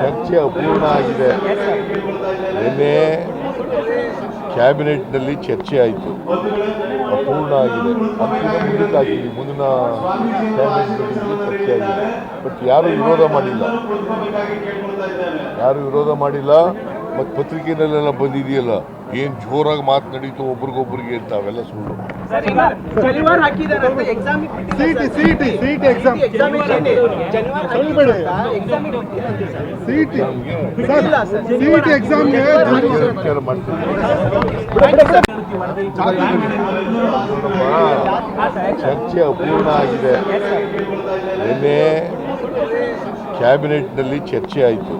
ಚರ್ಚೆ ಅಪೂರ್ಣ ಆಗಿದೆ ನಿನ್ನೆ ಕ್ಯಾಬಿನೆಟ್ನಲ್ಲಿ ಚರ್ಚೆ ಆಯಿತು. ಅಪೂರ್ಣ ಆಗಿದೆ. ಅಂತಿಮ ಮುಂದಕ್ಕೆ ಹಾಕಿದ್ವಿ ಮುಂದಿನ ಕ್ಯಾಬಿನೆಟ್ನಲ್ಲಿ ಚರ್ಚೆ ಆಗಿದೆ. ಬಟ್ ಯಾರು ವಿರೋಧ ಮಾಡಿಲ್ಲ. ಯಾರು ವಿರೋಧ ಮಾಡಿಲ್ಲ ಮತ್ತು ಪತ್ರಿಕೆಯಲ್ಲೆಲ್ಲ ಬಂದಿದೆಯಲ್ಲ? ಏನು ಜೋರಾಗಿ ಮಾತನಾಡಿತು ಒಬ್ರಿಗೊಬ್ರಿಗೆ ಅಂತ ಅವೆಲ್ಲ ಸುಳ್ಳು. ಚರ್ಚೆ ಅಪೂರ್ಣ ಆಗಿದೆ. ನಿನ್ನೆ ಕ್ಯಾಬಿನೆಟ್ನಲ್ಲಿ ಚರ್ಚೆ ಆಯಿತು.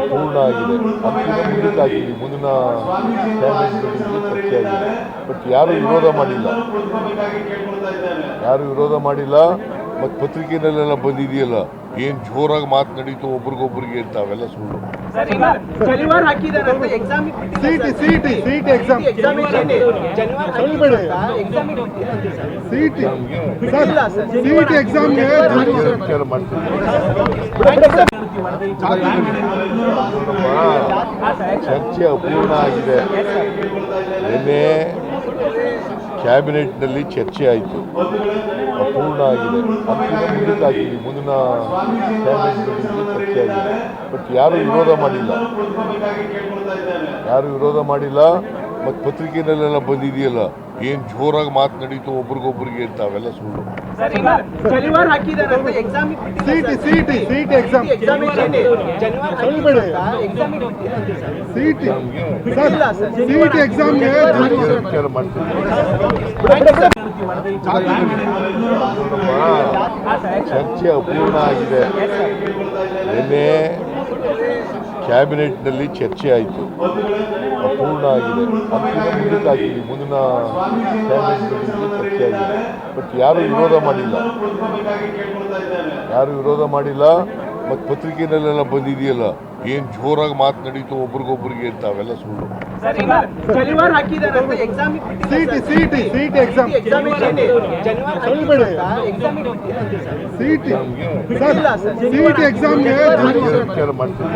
ಅಪೂರ್ಣ ಆಗಿದೆ. ಅಂತಿಮ ಮುಂದಿನ ಕ್ಯಾಬಿನೆಟ್ನಲ್ಲಿ ಚರ್ಚೆ ಆಗಿದೆ. ಬಟ್ ಯಾರು ವಿರೋಧ ಮಾಡಿಲ್ಲ. ಯಾರು ವಿರೋಧ ಮಾಡಿಲ್ಲ ಮತ್ತು ಪತ್ರಿಕೆನಲ್ಲೆಲ್ಲ ಬಂದಿದೆಯಲ್ಲ? ಏನು ಜೋರಾಗಿ ಮಾತನಾಡಿತು ಒಬ್ರಿಗೊಬ್ರಿಗೆ ಅಂತ ಅವೆಲ್ಲ ಸುಳ್ಳು. ವಿಚಾರ ಮಾಡ್ತೀವಿ ಚರ್ಚೆ ಅಪೂರ್ಣ ಆಗಿದೆ. ನಿನ್ನೆ ಕ್ಯಾಬಿನೆಟ್ನಲ್ಲಿ ಚರ್ಚೆ ಆಯಿತು. ಅಪೂರ್ಣ ಆಗಿದೆ. ಮುಂದಿನ ಮುಂದಿನ ಕ್ಯಾಬಿನೆಟ್ನಲ್ಲಿ ಚರ್ಚೆ ಆಗಿದೆ. ಬಟ್ ಯಾರು ವಿರೋಧ ಮಾಡಿಲ್ಲ. ಯಾರು ವಿರೋಧ ಮಾಡಿಲ್ಲ. ಮತ್ತು ಪತ್ರಿಕೆನಲ್ಲೆಲ್ಲ ಬಂದಿದೆಯಲ್ಲ? ಏನು ಜೋರಾಗಿ ಮಾತು ನಡೀತು ಒಬ್ರಿಗೊಬ್ರಿಗೆ ಅಂತ ಅವೆಲ್ಲ ಸುಳ್ಳು. ಚರ್ಚೆ ಅಪೂರ್ಣ ಆಗಿದೆ. ನಿನ್ನೆ ಕ್ಯಾಬಿನೆಟ್ನಲ್ಲಿ ಚರ್ಚೆ ಆಯಿತು. ಅಪೂರ್ಣ ಆಗಿದೆ. ಮುಂದಕ್ಕೆ ಮುಂದಿನ ಕ್ಯಾಬಿನೆಟ್ನಲ್ಲಿ ಚರ್ಚೆ ಆಗಿದೆ. ಬಟ್ ಯಾರು ವಿರೋಧ ಮಾಡಿಲ್ಲ. ಯಾರು ವಿರೋಧ ಮಾಡಿಲ್ಲ. ಮತ್ತು ಪತ್ರಿಕೆನಲ್ಲೆಲ್ಲ ಬಂದಿದೆಯಲ್ಲ? ಏನು ಜೋರಾಗಿ ಮಾತನಾಡಿತು ಒಬ್ರಿಗೊಬ್ರಿಗೆ ಅಂತ ಅವೆಲ್ಲ ಸುಳ್ಳು. ವಿಚಾರ ಮಾಡ್ತೀವಿ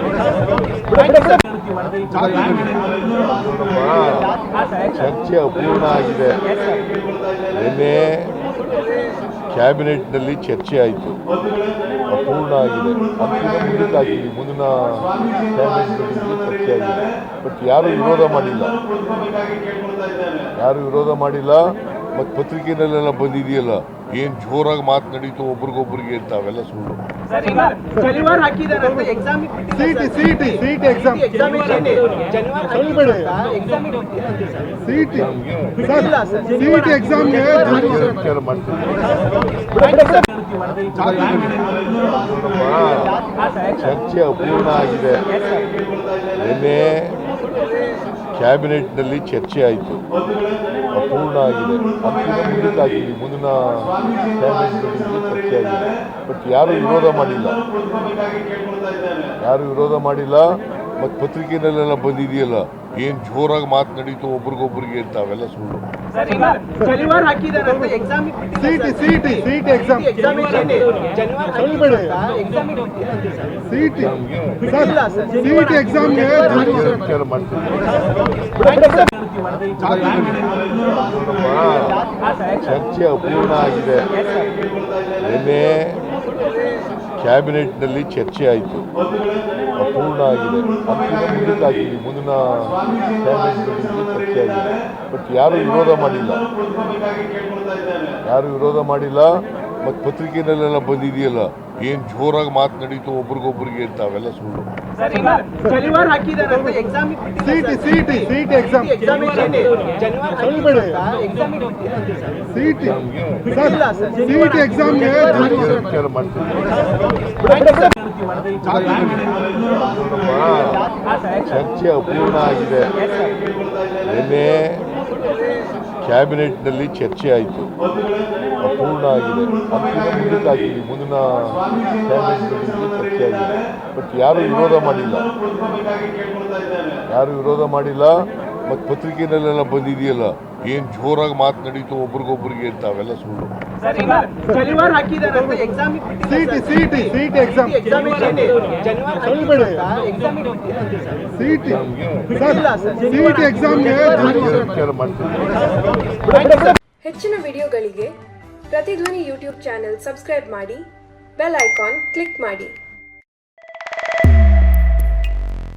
ಚರ್ಚೆ ಅಪೂರ್ಣ ಆಗಿದೆ. ಕ್ಯಾಬಿನೆಟ್ನಲ್ಲಿ ಚರ್ಚೆ ಆಯಿತು ಅಪೂರ್ಣ ಆಗಿದೆ ಮುಂದಿನ ಮುಂದಿನ ಕ್ಯಾಬಿನೆಟ್ನಲ್ಲಿ ಚರ್ಚೆ ಆಗಿದೆ ಬಟ್ ಯಾರು ವಿರೋಧ ಮಾಡಿಲ್ಲ. ಯಾರು ವಿರೋಧ ಮಾಡಿಲ್ಲ. ಮತ್ತು ಪತ್ರಿಕೆನಲ್ಲೆಲ್ಲ ಬಂದಿದೆಯಲ್ಲ ಏನು ಜೋರಾಗಿ ಮಾತು ನಡೀತು ಒಬ್ರಿಗೊಬ್ರಿಗೆ ಅಂತ ಅವೆಲ್ಲ ಸುಳ್ಳು. ಸರ್ ಈಗ ಶನಿವಾರ ಹಾಕಿದಾರಂತೆ exam city city city exam. Exam city ನಮಗೆ ಸರ್ ಇಲ್ಲ ಸರ್. ಸಿಟಿ ಎಕ್ಸಾಮ್ಗೆ ವಿಚಾರ ಮಾಡ್ತೀವಿ ಚರ್ಚೆ ಅಪೂರ್ಣ ಆಗಿದೆ. ನಿನ್ನೆ ಕ್ಯಾಬಿನೆಟ್ನಲ್ಲಿ ಚರ್ಚೆ ಆಯಿತು. ಅಪೂರ್ಣ ಆಗಿದೆ. ಮುಂದಕ್ಕೆ ಮುಂದಿನ ಕ್ಯಾಬಿನೆಟ್ನಲ್ಲಿ ಚರ್ಚೆ ಆಗಿದೆ. ಬಟ್ ಯಾರು ವಿರೋಧ ಮಾಡಿಲ್ಲ. ಯಾರು ವಿರೋಧ ಮಾಡಿಲ್ಲ ಮತ್ತು ಪತ್ರಿಕೆನಲ್ಲೆಲ್ಲ ಬಂದಿದೆಯಲ್ಲ. ಏನು ಜೋರಾಗಿ ಮಾತನಾಡಿತು ಒಬ್ರಿಗೊಬ್ರಿಗೆ ಅಂತ ಅವೆಲ್ಲ ಸುಳ್ಳು. ವಿಚಾರ ಮಾಡ್ತೀವಿ. ಚರ್ಚೆ ಅಪೂರ್ಣ ಆಗಿದೆ. ನಿನ್ನೆ ಕ್ಯಾಬಿನೆಟ್ನಲ್ಲಿ ಚರ್ಚೆ ಆಯಿತು. ಅಪೂರ್ಣ ಆಗಿದೆ. ಅಂತಿಮ ಮುಂದಿನ ಕ್ಯಾಬಿನೆಟ್ನಲ್ಲಿ ಚರ್ಚೆ ಆಗಿದೆ. ಬಟ್ ಯಾರು ವಿರೋಧ ಮಾಡಿಲ್ಲ. ಯಾರು ವಿರೋಧ ಮಾಡಿಲ್ಲ. ಮತ್ತು ಪತ್ರಿಕೆನಲ್ಲೆಲ್ಲ ಬಂದಿದೆಯಲ್ಲ ಏನು ಜೋರಾಗಿ ಮಾತು ನಡೀತು ಒಬ್ರಿಗೊಬ್ರಿಗೆ ಅಂತ ಅವೆಲ್ಲ ಸುಳ್ಳು. ಚರ್ಚೆ ಅಪೂರ್ಣ ಆಗಿದೆ. ನಿನ್ನೆ ಕ್ಯಾಬಿನೆಟ್ನಲ್ಲಿ ಚರ್ಚೆ ಆಯಿತು. ಅಪೂರ್ಣ ಆಗಿದೆ. ಮುಂದಕ್ಕೆ ಮುಂದಿನ ಕ್ಯಾಬಿನೆಟ್ನಲ್ಲಿ ಚರ್ಚೆ ಆಗಿದೆ. ಬಟ್ ಯಾರು ವಿರೋಧ ಮಾಡಿಲ್ಲ. ಯಾರು ವಿರೋಧ ಮಾಡಿಲ್ಲ. ಮತ್ತು ಪತ್ರಿಕೆಯಲ್ಲೆಲ್ಲ ಬಂದಿದೆಯಲ್ಲ? ಏನು ಜೋರಾಗಿ ಮಾತು ನಡೀತು ಒಬ್ರಿಗೊಬ್ರಿಗೆ ಅಂತ ಅವೆಲ್ಲ ಸುಳ್ಳು. ಹೆಚ್ಚಿನ ವಿಡಿಯೋಗಳಿಗೆ ಪ್ರತಿಧ್ವನಿ ಯೂಟ್ಯೂಬ್ ಚಾನೆಲ್ ಸಬ್ಸ್ಕ್ರೈಬ್ ಮಾಡಿ ಬೆಲ್ ಐಕಾನ್ ಕ್ಲಿಕ್ ಮಾಡಿ.